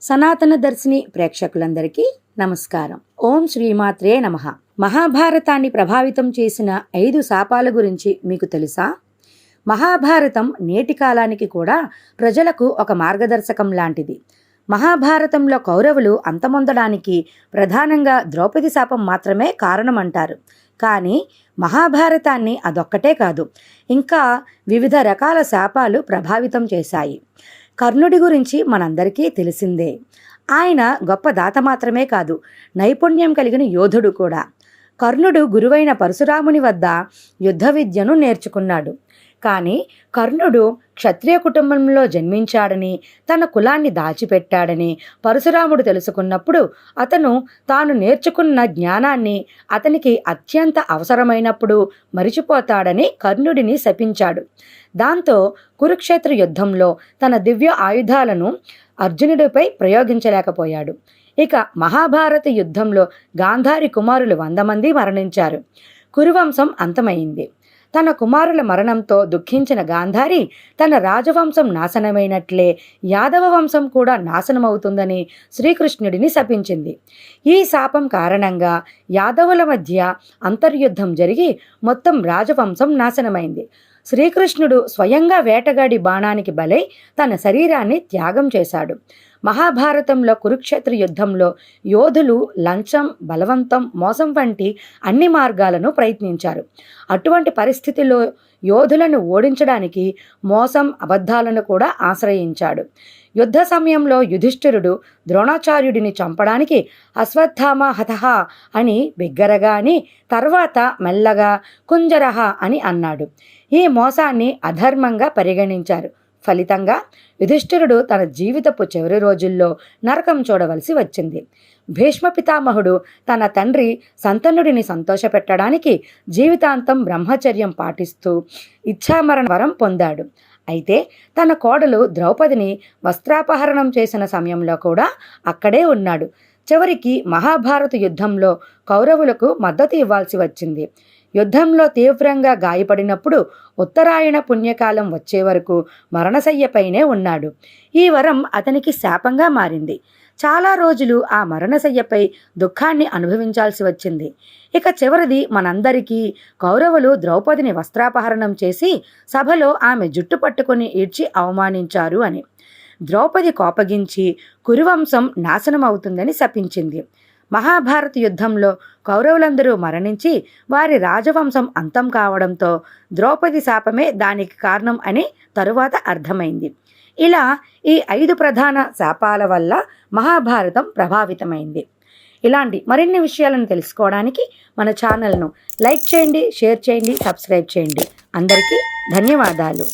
సనాతన దర్శిని ప్రేక్షకులందరికీ నమస్కారం. ఓం శ్రీమాత్రే నమ. మహాభారతాన్ని ప్రభావితం చేసిన ఐదు శాపాల గురించి మీకు తెలుసా? మహాభారతం నేటి కాలానికి కూడా ప్రజలకు ఒక మార్గదర్శకం లాంటిది. మహాభారతంలో కౌరవులు అంతమొందడానికి ప్రధానంగా ద్రౌపది శాపం మాత్రమే కారణమంటారు. కానీ మహాభారతాన్ని అదొక్కటే కాదు ఇంకా వివిధ రకాల శాపాలు ప్రభావితం చేశాయి. కర్ణుడి గురించి మనందరికీ తెలిసిందే. ఆయన గొప్ప దాత మాత్రమే కాదు నైపుణ్యం కలిగిన యోధుడు కూడా. కర్ణుడు గురువైన పరశురాముని వద్ద యుద్ధ విద్యను నేర్చుకున్నాడు. కానీ కర్ణుడు క్షత్రియ కుటుంబంలో జన్మించాడని తన కులాన్ని దాచిపెట్టాడని పరశురాముడు తెలుసుకున్నప్పుడు అతను తాను నేర్చుకున్న జ్ఞానాన్ని అతనికి అత్యంత అవసరమైనప్పుడు మరిచిపోతాడని కర్ణుడిని శపించాడు. దాంతో కురుక్షేత్ర యుద్ధంలో తన దివ్య ఆయుధాలను అర్జునుడిపై ప్రయోగించలేకపోయాడు. ఇక మహాభారత యుద్ధంలో గాంధారి కుమారులు వంద మంది మరణించారు. కురువంశం అంతమైంది. తన కుమారుల మరణంతో దుఃఖించిన గాంధారి తన రాజవంశం నాశనమైనట్లే యాదవ వంశం కూడా నాశనమవుతుందని శ్రీకృష్ణుడిని శపించింది. ఈ శాపం కారణంగా యాదవుల మధ్య అంతర్యుద్ధం జరిగి మొత్తం రాజవంశం నాశనమైంది. శ్రీకృష్ణుడు స్వయంగా వేటగాడి బాణానికి బలై తన శరీరాన్ని త్యాగం చేశాడు. మహాభారతంలో కురుక్షేత్ర యుద్ధంలో యోధులు లంచం బలవంతం మోసం వంటి అన్ని మార్గాలను ప్రయత్నించారు. అటువంటి పరిస్థితిలో యోధులను ఓడించడానికి మోసం అబద్ధాలను కూడా ఆశ్రయించాడు. యుద్ధ సమయంలో యుధిష్ఠిరుడు ద్రోణాచార్యుడిని చంపడానికి అశ్వత్థామ హతహ అని బిగ్గరగా అని తర్వాత మెల్లగా కుంజరహ అని అన్నాడు. ఈ మోసాన్ని అధర్మంగా పరిగణించారు. ఫలితంగా యుధిష్ఠిరుడు తన జీవితపు చివరి రోజుల్లో నరకం చూడవలసి వచ్చింది. భీష్మ పితామహుడు తన తండ్రి సంతనుడిని సంతోషపెట్టడానికి జీవితాంతం బ్రహ్మచర్యం పాటిస్తూ ఇచ్ఛామరణ వరం పొందాడు. అయితే తన కోడలు ద్రౌపదిని వస్త్రాపహరణం చేసిన సమయంలో కూడా అక్కడే ఉన్నాడు. చివరికి మహాభారత యుద్ధంలో కౌరవులకు మద్దతు ఇవ్వాల్సి వచ్చింది. యుద్ధంలో తీవ్రంగా గాయపడినప్పుడు ఉత్తరాయణ పుణ్యకాలం వచ్చే వరకు మరణశయ్యపైనే ఉన్నాడు. ఈ వరం అతనికి శాపంగా మారింది. చాలా రోజులు ఆ మరణశయ్యపై దుఃఖాన్ని అనుభవించాల్సి వచ్చింది. ఇక చివరిది మనందరికీ కౌరవులు ద్రౌపదిని వస్త్రాపహరణం చేసి సభలో ఆమె జుట్టు పట్టుకొని ఈడ్చి అవమానించారు అని. ద్రౌపది కోపగించి కురువంశం నాశనమవుతుందని శపించింది. మహాభారత యుద్ధంలో కౌరవులందరూ మరణించి వారి రాజవంశం అంతం కావడంతో ద్రౌపది శాపమే దానికి కారణం అని తరువాత అర్థమైంది. ఇలా ఈ ఐదు ప్రధాన శాపాల వల్ల మహాభారతం ప్రభావితమైంది. ఇలాంటి మరిన్ని విషయాలను తెలుసుకోవడానికి మన ఛానల్ను లైక్ చేయండి షేర్ చేయండి సబ్స్క్రైబ్ చేయండి. అందరికీ ధన్యవాదాలు.